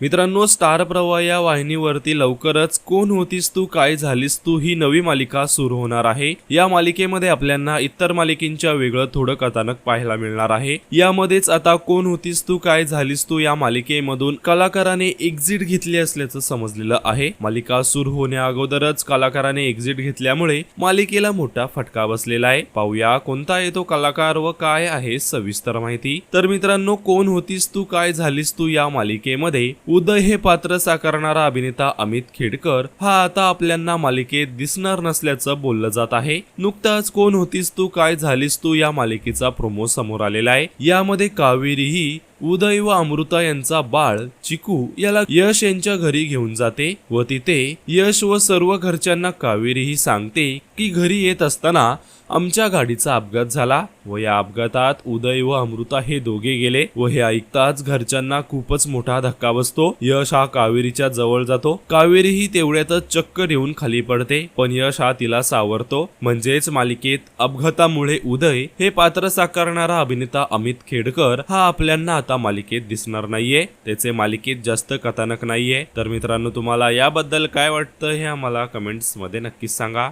मित्रांनो स्टार प्रवाह या वाहिनीवरती लवकरच कोण होतीस तू काय झालीस तू ही नवी मालिका सुरू होणार आहे. या मालिकेमध्ये आपल्याला इतर मालिकेंच्या वेगळं थोडं कथानक पाहायला मिळणार आहे. यामध्येच आता कोण होतीस तू काय झालीस तू या मालिकेमधून कलाकाराने एक्झिट घेतली असल्याचं समजलेलं आहे. मालिका सुरू होण्या अगोदरच कलाकाराने एक्झिट घेतल्यामुळे मालिकेला मोठा फटका बसलेला आहे. पाहूया कोणता येतो कलाकार व काय आहे सविस्तर माहिती. तर मित्रांनो कोण होतीस तू काय झालीस तू या मालिकेमध्ये? उदय हे पात्र साकारणारा अभिनेता अमित खेडकर हा आता आपल्यांना मालिकेत दिसणार नसल्याचं बोललं जात आहे. नुकताच कोण होतीस तू काय झालीस तू या मालिकेचा प्रोमो समोर आलेला आहे. यामध्ये कावेरी ही उदय व अमृता यांचा बाळ चिकू याला यश यांच्या घरी घेऊन जाते व तिथे यश व सर्व घरच्यांना कावेरी ही सांगते की घरी येत असताना आमच्या गाडीचा अपघात झाला व या अपघातात उदय व अमृता हे दोघे गेले व हे ऐकताच घरच्यांना खूपच मोठा धक्का बसतो. यश हा कावेरीच्या जवळ जातो. कावेरी ही तेवढ्यातच चक्कर येऊन खाली पडते पण यश हा तिला सावरतो. म्हणजेच मालिकेत अपघातामुळे उदय हे पात्र साकारणारा अभिनेता अमित खेडकर हा आपल्यांना आता मालिकेत दिसणार नाहीये. त्याचे मालिकेत जास्त कथानक नाहीये. तर मित्रांनो तुम्हाला याबद्दल काय वाटतं हे आम्हाला कमेंट्समध्ये नक्कीच सांगा.